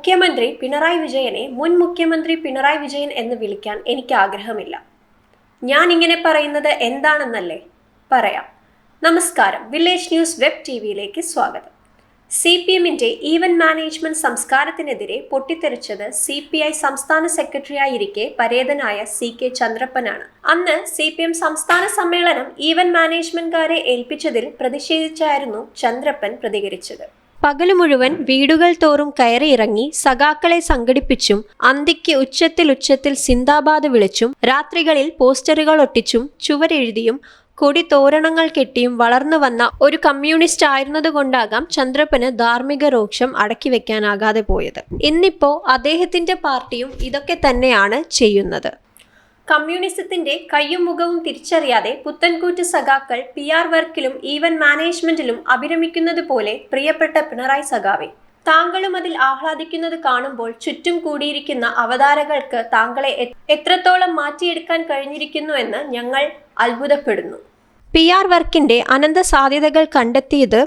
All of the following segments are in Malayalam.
മുഖ്യമന്ത്രി പിണറായി വിജയനെ മുൻ മുഖ്യമന്ത്രി പിണറായി വിജയൻ എന്ന് വിളിക്കാൻ എനിക്ക് ആഗ്രഹമില്ല. ഞാൻ ഇങ്ങനെ പറയുന്നത് എന്താണെന്നല്ലേ? പറയാം. നമസ്കാരം. വില്ലേജ് ന്യൂസ് വെബ് ടി വിയിലേക്ക് സ്വാഗതം. സി പി എമ്മിന്റെ ഈവൻ മാനേജ്മെന്റ് സംസ്കാരത്തിനെതിരെ പൊട്ടിത്തെറിച്ചത് സി പി ഐ സംസ്ഥാന സെക്രട്ടറിയായിരിക്കെ പരേതനായ സി കെ ചന്ദ്രപ്പനാണ്. അന്ന് സി പി എം സംസ്ഥാന സമ്മേളനം ഈവൻ മാനേജ്മെന്റുകാരെ ഏൽപ്പിച്ചതിൽ പ്രതിഷേധിച്ചായിരുന്നു ചന്ദ്രപ്പൻ പ്രതികരിച്ചത്. പകൽ മുഴുവൻ വീടുകൾ തോറും കയറിയിറങ്ങി സഖാക്കളെ സംഘടിപ്പിച്ചും അന്തിക്ക് ഉച്ചത്തിൽ ഉച്ചത്തിൽ സിന്ദാബാദ് വിളിച്ചും രാത്രികളിൽ പോസ്റ്ററുകൾ ഒട്ടിച്ചും ചുവരെഴുതിയും കൊടി തോരണങ്ങൾ കെട്ടിയും വളർന്നു വന്ന ഒരു കമ്മ്യൂണിസ്റ്റ് ആയിരുന്നതുകൊണ്ടാകാം ചന്ദ്രപ്പന് ധാർമ്മിക രോക്ഷം അടക്കി വെക്കാനാകാതെ പോയത്. ഇന്നിപ്പോ അദ്ദേഹത്തിന്റെ പാർട്ടിയും ഇതൊക്കെ തന്നെയാണ് ചെയ്യുന്നത്. കമ്മ്യൂണിസത്തിന്റെ കയ്യും മുഖവും തിരിച്ചറിയാതെ പുത്തൻകൂറ്റ് സഖാക്കൾ പി ആർ വർക്കിലും ഈവൻ മാനേജ്മെന്റിലും അഭിരമിക്കുന്നത് പോലെ പ്രിയപ്പെട്ട പിണറായി സഖാവെ. താങ്കളും അതിൽ ആഹ്ലാദിക്കുന്നത് കാണുമ്പോൾ ചുറ്റും കൂടിയിരിക്കുന്ന അവതാരകൾക്ക് താങ്കളെ എത്രത്തോളം മാറ്റിയെടുക്കാൻ കഴിഞ്ഞിരിക്കുന്നു എന്ന് ഞങ്ങൾ അത്ഭുതപ്പെടുന്നു. പി ആർ വർക്കിന്റെ അനന്ത സാധ്യതകൾ കണ്ടെത്തിയത്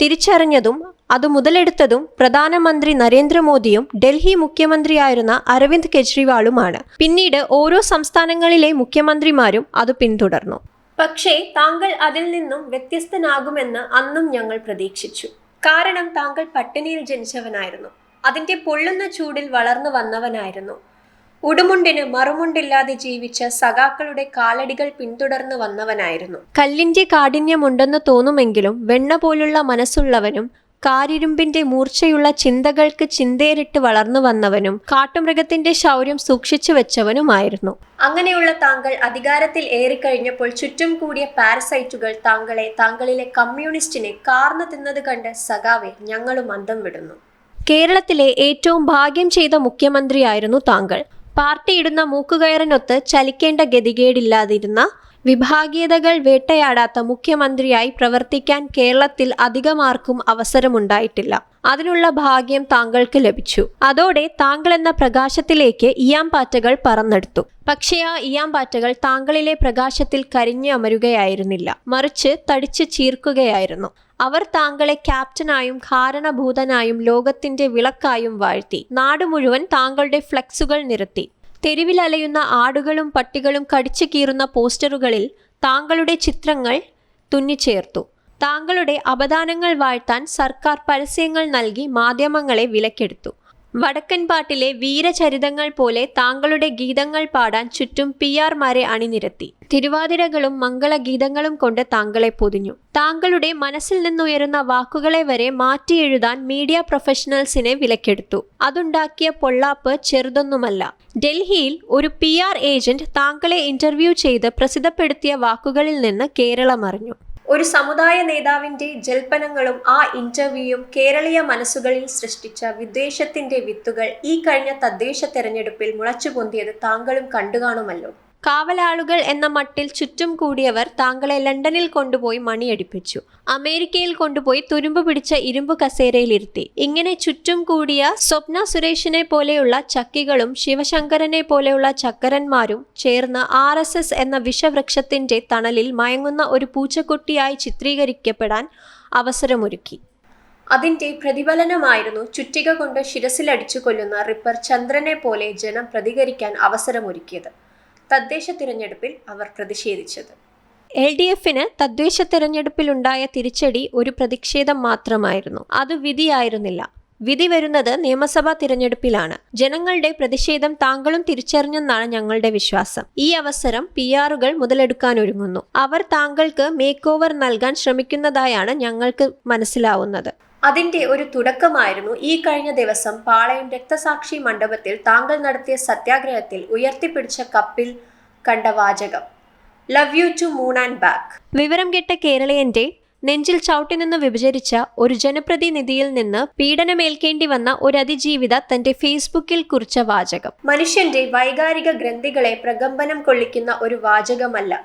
തിരിച്ചറിഞ്ഞതും അത് മുതലെടുത്തതും പ്രധാനമന്ത്രി നരേന്ദ്രമോദിയും ഡൽഹി മുഖ്യമന്ത്രിയായിരുന്ന അരവിന്ദ് കെജ്രിവാളുമാണ്. പിന്നീട് ഓരോ സംസ്ഥാനങ്ങളിലെ മുഖ്യമന്ത്രിമാരും അത് പിന്തുടർന്നു. പക്ഷേ താങ്കൾ അതിൽ നിന്നും വ്യത്യസ്തനാകുമെന്ന് അന്നും ഞങ്ങൾ പ്രതീക്ഷിച്ചു. കാരണം താങ്കൾ പട്ടിണിയിൽ ജനിച്ചവനായിരുന്നു. അതിന്റെ പൊള്ളുന്ന ചൂടിൽ വളർന്നു വന്നവനായിരുന്നു. ഉടുമുണ്ടിന് മറുമുണ്ടില്ലാതെ ജീവിച്ച സഖാക്കളുടെ കാലടികൾ പിന്തുടർന്നു വന്നവനായിരുന്നു. കല്ലിന്റെ കാഠിന്യമുണ്ടെന്ന് തോന്നുമെങ്കിലും വെണ്ണ പോലുള്ള മനസ്സുള്ളവനും കാരിരുമ്പിന്റെ മൂർച്ചയുള്ള ചിന്തകൾക്ക് ചിന്തേറിട്ട് വളർന്നു വന്നവനും കാട്ടുമൃഗത്തിന്റെ ശൗര്യം സൂക്ഷിച്ചു വെച്ചവനുമായിരുന്നു. അങ്ങനെയുള്ള താങ്കൾ അധികാരത്തിൽ ഏറിക്കഴിഞ്ഞപ്പോൾ ചുറ്റും കൂടിയ പാരസൈറ്റുകൾ താങ്കളെ താങ്കളിലെ കമ്മ്യൂണിസ്റ്റിനെ കാർന്നു തിന്നത് കണ്ട് സഖാവെ ഞങ്ങളും അന്തം വിടുന്നു. കേരളത്തിലെ ഏറ്റവും ഭാഗ്യം ചെയ്ത മുഖ്യമന്ത്രിയായിരുന്നു താങ്കൾ. പാർട്ടിയിടുന്ന മൂക്കുകയറിനൊത്ത് ചലിക്കേണ്ട ഗതികേടില്ലാതിരുന്ന വിഭാഗീയതകൾ വേട്ടയാടാത്ത മുഖ്യമന്ത്രിയായി പ്രവർത്തിക്കാൻ കേരളത്തിൽ അധികമാർക്കും അവസരമുണ്ടായിട്ടില്ല. അതിനുള്ള ഭാഗ്യം താങ്കൾക്ക് ലഭിച്ചു. അതോടെ താങ്കൾ എന്ന പ്രകാശത്തിലേക്ക് ഇയാംപാറ്റകൾ പറന്നെടുത്തു. പക്ഷേ ആ ഇയാംപാറ്റകൾ താങ്കളിലെ പ്രകാശത്തിൽ കരിഞ്ഞു അമരുകയായിരുന്നില്ല. മറിച്ച് തടിച്ച് ചീർക്കുകയായിരുന്നു. അവർ താങ്കളെ ക്യാപ്റ്റനായും കാരണഭൂതനായും ലോകത്തിന്റെ വിളക്കായും വാഴ്ത്തി. നാട് മുഴുവൻ താങ്കളുടെ ഫ്ലെക്സുകൾ നിരത്തി. തെരുവിലലയുന്ന ആടുകളും പട്ടികളും കടിച്ചു കീറുന്ന പോസ്റ്ററുകളിൽ താങ്കളുടെ ചിത്രങ്ങൾ തുന്നിച്ചേർത്തു. താങ്കളുടെ അപദാനങ്ങൾ വാഴ്ത്താൻ സർക്കാർ പരസ്യങ്ങൾ നൽകി മാധ്യമങ്ങളെ വിലക്കെടുത്തു. വടക്കൻ പാട്ടിലെ വീരചരിതങ്ങൾ പോലെ താങ്കളുടെ ഗീതങ്ങൾ പാടാൻ ചുറ്റും പി ആർമാരെ അണിനിരത്തി. തിരുവാതിരകളും മംഗളഗീതങ്ങളും കൊണ്ട് താങ്കളെ പൊതിഞ്ഞു. താങ്കളുടെ മനസ്സിൽ നിന്നുയരുന്ന വാക്കുകളെ വരെ മാറ്റി എഴുതാൻ മീഡിയ പ്രൊഫഷണൽസിനെ വിലക്കെടുത്തു. അതുണ്ടാക്കിയ പൊള്ളാപ്പ് ചെറുതൊന്നുമല്ല. ഡൽഹിയിൽ ഒരു പി ആർ ഏജന്റ് താങ്കളെ ഇന്റർവ്യൂ ചെയ്ത് പ്രസിദ്ധപ്പെടുത്തിയ വാക്കുകളിൽ നിന്ന് കേരളം അറിഞ്ഞു ഒരു സമുദായ നേതാവിന്റെ ജൽപ്പനങ്ങളും ആ ഇന്റർവ്യൂയും കേരളീയ മനസ്സുകളിൽ സൃഷ്ടിച്ച വിദ്വേഷത്തിന്റെ വിത്തുകൾ ഈ കഴിഞ്ഞ തദ്ദേശ തെരഞ്ഞെടുപ്പിൽ മുളച്ചുപൊന്തിയത് താങ്കളും കണ്ടുകാണുമല്ലോ. കാവലാളുകൾ എന്ന മട്ടിൽ ചുറ്റും കൂടിയവർ താങ്കളെ ലണ്ടനിൽ കൊണ്ടുപോയി മണിയടിപ്പിച്ചു. അമേരിക്കയിൽ കൊണ്ടുപോയി തുരുമ്പ് പിടിച്ച ഇരുമ്പ് കസേരയിലിരുത്തി. ഇങ്ങനെ ചുറ്റും കൂടിയ സ്വപ്ന സുരേഷിനെ പോലെയുള്ള ചക്കികളും ശിവശങ്കരനെ പോലെയുള്ള ചക്കരന്മാരും ചേർന്ന് ആർ എന്ന വിഷവൃക്ഷത്തിന്റെ തണലിൽ മയങ്ങുന്ന ഒരു പൂച്ചക്കുട്ടിയായി ചിത്രീകരിക്കപ്പെടാൻ അവസരമൊരുക്കി. അതിന്റെ പ്രതിഫലനമായിരുന്നു ചുറ്റിക കൊണ്ട് ശിരസിലടിച്ചു കൊല്ലുന്ന റിപ്പർ ചന്ദ്രനെ പോലെ ജനം പ്രതികരിക്കാൻ അവസരമൊരുക്കിയത്. തദ്ദേശ തിരഞ്ഞെടുപ്പിൽ അവർ പ്രതിഷേധിച്ചത്. എൽ ഡി എഫിന് തദ്ദേശ തിരഞ്ഞെടുപ്പിലുണ്ടായ തിരിച്ചടി ഒരു പ്രതിഷേധം മാത്രമായിരുന്നു. അത് വിധിയായിരുന്നില്ല. വിധി വരുന്നത് നിയമസഭാ തിരഞ്ഞെടുപ്പിലാണ്. ജനങ്ങളുടെ പ്രതിഷേധം താങ്കളും തിരിച്ചറിഞ്ഞെന്നാണ് ഞങ്ങളുടെ വിശ്വാസം. ഈ അവസരം പി ആറുകൾ മുതലെടുക്കാൻ ഒരുങ്ങുന്നു. അവർ താങ്കൾക്ക് മേക്ക് ഓവർ നൽകാൻ ശ്രമിക്കുന്നതായാണ് ഞങ്ങൾക്ക് മനസ്സിലാവുന്നത്. അതിന്റെ ഒരു തുടക്കമായിരുന്നു ഈ കഴിഞ്ഞ ദിവസം പാളയം രക്തസാക്ഷി മണ്ഡപത്തിൽ താങ്കൾ നടത്തിയ സത്യാഗ്രഹത്തിൽ ഉയർത്തിപ്പിടിച്ച കപ്പിൽ കണ്ട വാചകം love you to moon and back വിവരം കെട്ട കേരളീയന്റെ നെഞ്ചിൽ ചവിട്ടി നിന്ന് വിഭജിച്ച ഒരു ജനപ്രതിനിധിയിൽ നിന്ന് പീഡനമേൽക്കേണ്ടി വന്ന ഒരു അതിജീവിത തന്റെ ഫേസ്ബുക്കിൽ കുറിച്ച വാചകം. മനുഷ്യന്റെ വൈകാരിക ഗ്രന്ഥികളെ പ്രകമ്പനം കൊള്ളിക്കുന്ന ഒരു വാചകമല്ല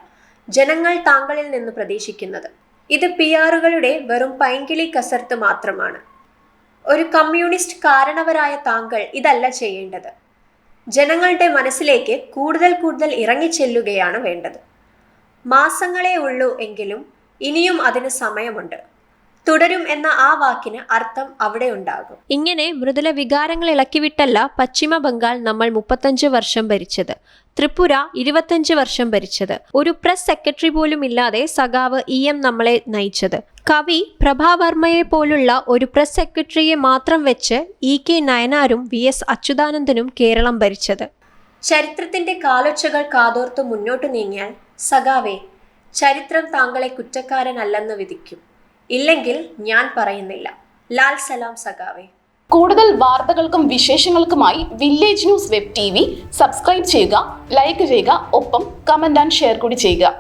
ജനങ്ങൾ താങ്കളിൽ നിന്ന് പ്രതീക്ഷിക്കുന്നത്. ഇത് പി ആറുകളുടെ വെറും പൈങ്കിളി കസർത്ത് മാത്രമാണ്. ഒരു കമ്മ്യൂണിസ്റ്റ് കാരണവരായ താങ്കൾ ഇതല്ല ചെയ്യേണ്ടത്. ജനങ്ങളുടെ മനസ്സിലേക്ക് കൂടുതൽ കൂടുതൽ ഇറങ്ങിച്ചെല്ലുകയാണ് വേണ്ടത്. മാസങ്ങളേ ഉള്ളൂ എങ്കിലും ഇനിയും അതിന് സമയമുണ്ട്. തുടരും എന്ന ആ വാക്കിന് അർത്ഥം അവിടെ ഉണ്ടാകും. ഇങ്ങനെ മൃദുല വികാരങ്ങൾ ഇളക്കിവിട്ടല്ല പശ്ചിമ ബംഗാൾ നമ്മൾ മുപ്പത്തഞ്ച് വർഷം ഭരിച്ചത്. ത്രിപുര ഇരുപത്തഞ്ച് വർഷം ഭരിച്ചത്. ഒരു പ്രസ് സെക്രട്ടറി പോലും ഇല്ലാതെ സഖാവ് ഇ എം നമ്മളെ നയിച്ചത്. കവി പ്രഭാവർമ്മയെ പോലുള്ള ഒരു പ്രസ് സെക്രട്ടറിയെ മാത്രം വെച്ച് ഇ കെ നയനാരും വി എസ് അച്യുതാനന്ദനും കേരളം ഭരിച്ചത്. ചരിത്രത്തിന്റെ കാലൊച്ചകൾ കാതോർത്ത് മുന്നോട്ട് നീങ്ങിയാൽ സഖാവേ ചരിത്രം താങ്കളെ കുറ്റക്കാരനല്ലെന്ന് വിധിക്കും. ഇല്ലെങ്കിൽ ഞാൻ പറയുന്നില്ല. ലാൽ സലാം സഖാവേ. കൂടുതൽ വാർത്തകൾക്കും വിശേഷങ്ങൾക്കുമായി village news web T subscribe ചെയ്യുക ലൈക്ക് ചെയ്യുക ഒപ്പം കമന്റ് ആൻഡ് ഷെയർ കൂടി ചെയ്യുക.